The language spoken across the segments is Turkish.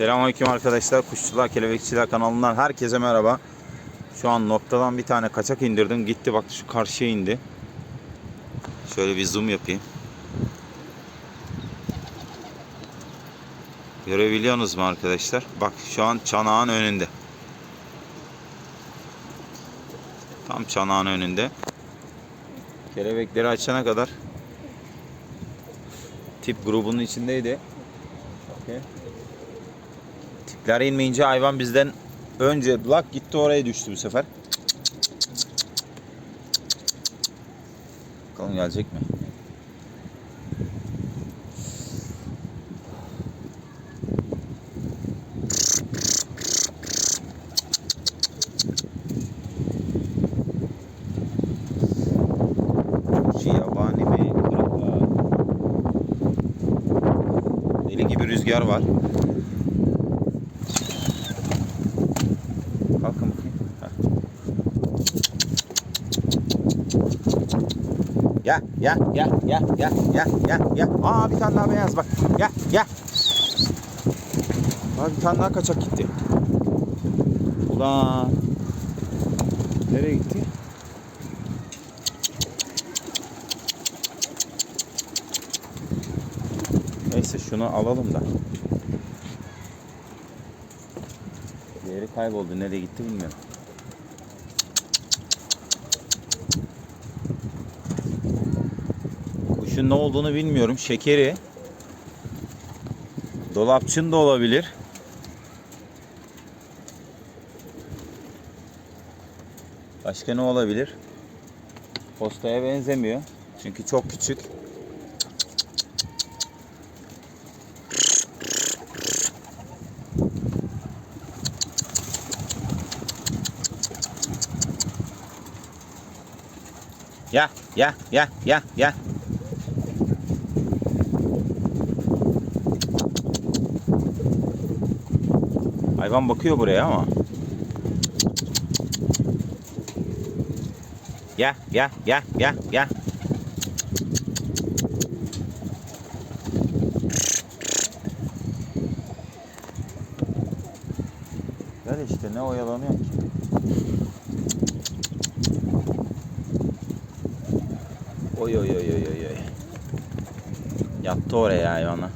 Selamünaleyküm arkadaşlar. Kuşçular Kelebekçiler kanalından herkese merhaba. Şu an noktadan bir tane kaçak indirdim. Gitti bak şu karşıya indi. Şöyle bir zoom yapayım. Görebiliyorsunuz mu arkadaşlar? Bak şu an çanağın önünde. Tam çanağın önünde. Kelebekleri açana kadar tip grubunun içindeydi. Okey. Tipler inmeyince hayvan bizden önce lak gitti oraya düştü bu sefer. Bakalım gelecek mi? Rüzgar var. Kalkın bakayım. Heh. Ya ya ya ya ya ya ya ya. Aa bir tane daha beyaz bak. Ya ya. Aa bir tane daha kaçak gitti. Ulan. Nereye gitti? Neyse şunu alalım da. Diğeri kayboldu. Nereye gitti bilmiyorum. Kuşun ne olduğunu bilmiyorum. Şekeri. Dolapçın da olabilir. Başka ne olabilir? Postaya benzemiyor. Çünkü çok küçük. Ya ya ya ya ya. Hayvan bakıyor buraya ama. Ya ya ya ya ya. Gel işte ne oyalanıyor ki? Oy oy oy oy oy. Yattı oraya hayvanı.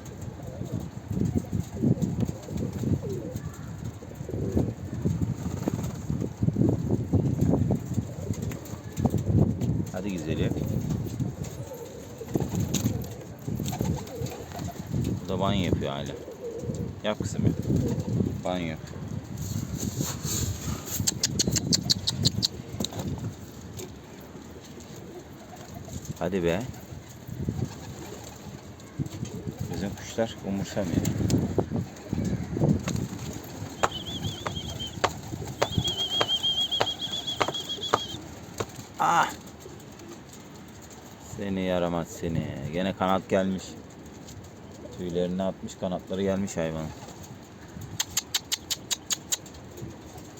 Hadi güzelim. Bu da banyo yapıyor hala. Yap kızım yap. Banyo Hadi be. Bizim kuşlar umursamıyor. Ah! Seni yaramaz seni. Gene kanat gelmiş. Tüylerini atmış, kanatları gelmiş hayvanın.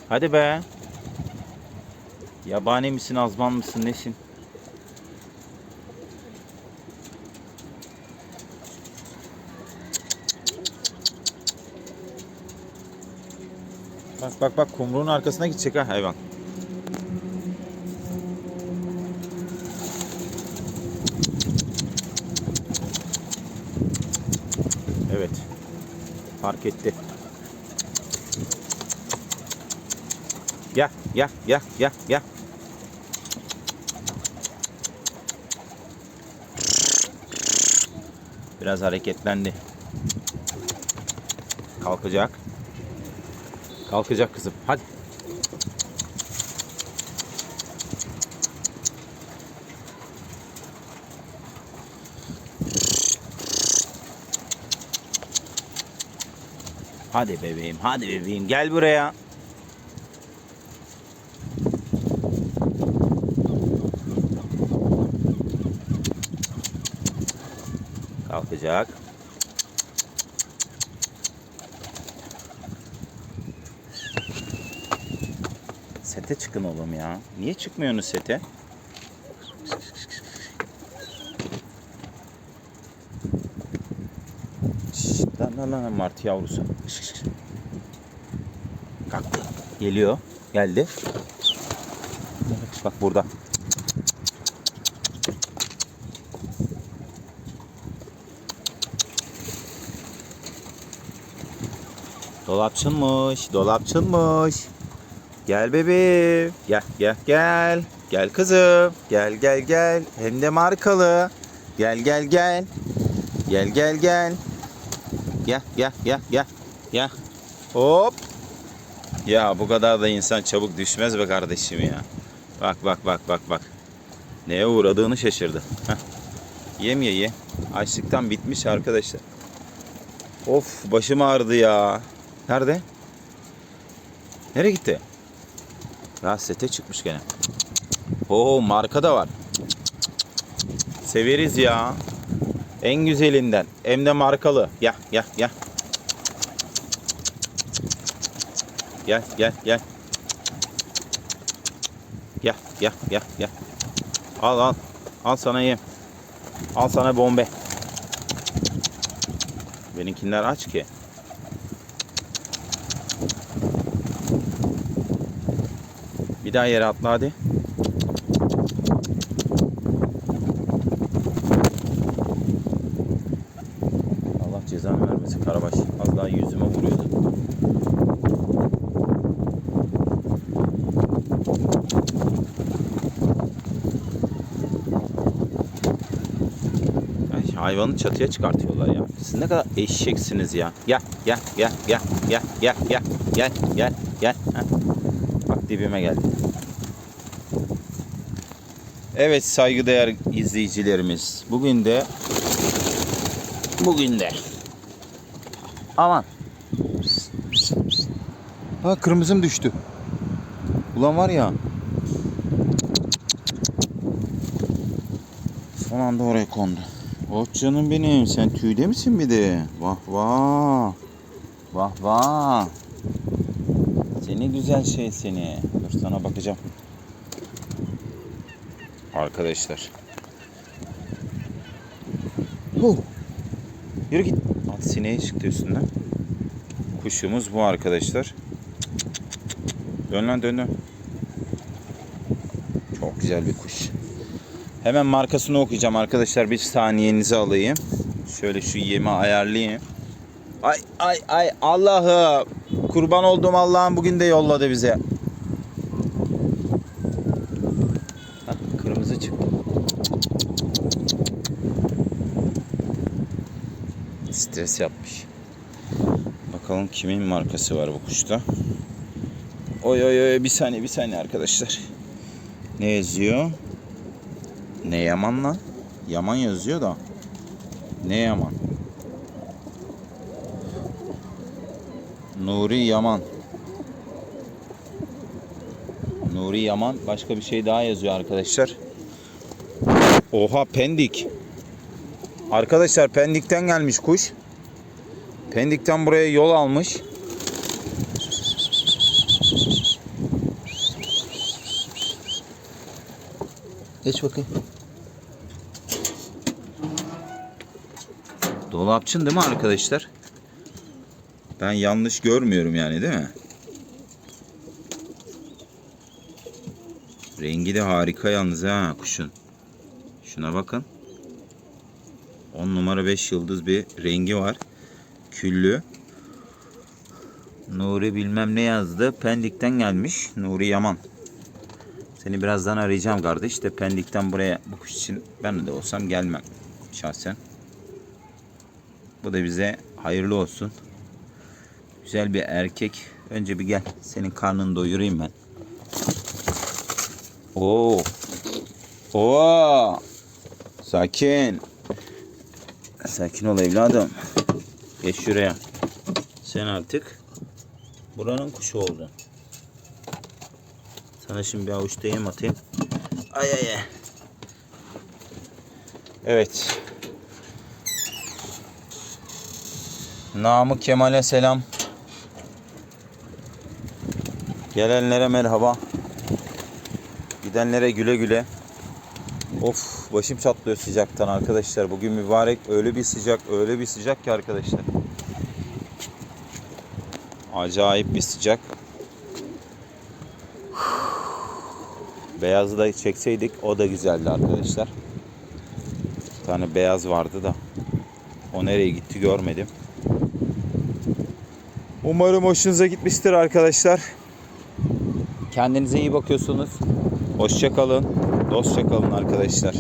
Hadi be. Yabani misin, azman mısın, nesin? Bak bak kumruğun arkasına gidecek ha hayvan. Evet. Fark etti. Ya ya ya ya ya. Biraz hareketlendi. Kalkacak. Kalkacak kızım. Hadi. Hadi bebeğim, hadi bebeğim. Gel buraya. Kalkacak. Sete çıkın oğlum ya. Niye çıkmıyorsunuz sete? Şşt, lan lan lan martı yavrusu. Kalktı. Geliyor. Geldi. Bak burada. Dolapçınmış, dolapçınmış. Gel bebeğim. Gel, gel, gel. Gel kızım. Gel, gel, gel. Hem de markalı. Gel, gel, gel. Gel, gel, gel. Gel, gel, gel, gel. Gel. Hop. Ya bu kadar da insan çabuk düşmez be kardeşim ya. Bak, bak, bak, bak, bak. Neye uğradığını şaşırdı. Heh. Yem ye ye. Açlıktan bitmiş arkadaşlar. Of başım ağrıdı ya. Nerede? Nereye gitti? Ya sete çıkmış gene. Oo marka da var. Severiz ya. En güzelinden. Hem de markalı. Gel gel gel. Gel gel gel. Gel gel gel gel. Al al. Al sana yem. Al sana bombe. Benimkiler aç ki. Daha yere atla hadi. Allah cezanı vermesin Karabaş. Az daha yüzüme vuruyordu. Ay, hayvanı çatıya çıkartıyorlar ya. Siz ne kadar eşeksiniz ya. Gel gel gel gel gel gel gel gel gel gel. Bak dibime geldi. Evet saygıdeğer izleyicilerimiz. Bugün de bugün de aman Ha kırmızım düştü. Ulan var ya. Son anda oraya kondu. Oh canım benim sen tüyde misin bir de? Vah vah. Vah vah. Seni güzel şey seni. Dur sana bakacağım. Arkadaşlar. Huh. Yürü git. At sineği çıktı üstünden. Kuşumuz bu arkadaşlar. Dön lan dön dön. Çok güzel bir kuş. Hemen markasını okuyacağım arkadaşlar. Bir saniyenizi alayım. Şöyle şu yemi ayarlayayım. Ay ay ay Allah'ım. Kurban olduğum Allah'ım bugün de yolladı bize. Çıktı. Stres yapmış. Bakalım kimin markası var bu kuşta. Oy oy oy bir saniye bir saniye arkadaşlar. Ne yazıyor? Ne Yaman lan? Yaman yazıyor da. Ne Yaman? Nuri Yaman. Nuri Yaman başka bir şey daha yazıyor arkadaşlar. Oha Pendik. Arkadaşlar Pendik'ten gelmiş kuş. Pendik'ten buraya yol almış. Geç bakayım. Dolapçın değil mi arkadaşlar? Ben yanlış görmüyorum yani değil mi? Rengi de harika yalnız ha kuşun. Şuna bakın. 10 numara 5 yıldız bir rengi var. Küllü. Nuri bilmem ne yazdı. Pendik'ten gelmiş. Nuri Yaman. Seni birazdan arayacağım kardeş. De Pendik'ten buraya bu kuş için ben de olsam gelmem şahsen. Bu da bize hayırlı olsun. Güzel bir erkek. Önce bir gel. Senin karnını doyurayım ben. Oo. Oo. Sakin. Sakin ol evladım. Geç şuraya. Sen artık buranın kuşu oldun. Sana şimdi bir avuçta yem atayım. Ay ay ay. Evet. Namık Kemal'e selam. Gelenlere merhaba. Gidenlere güle güle. Of başım çatlıyor sıcaktan arkadaşlar. Bugün mübarek öyle bir sıcak öyle bir sıcak ki arkadaşlar. Acayip bir sıcak. Beyazı da çekseydik o da güzeldi arkadaşlar. Bir tane beyaz vardı da. O nereye gitti görmedim. Umarım hoşunuza gitmiştir arkadaşlar. Kendinize iyi bakıyorsunuz. Hoşça kalın. Dostça kalın arkadaşlar.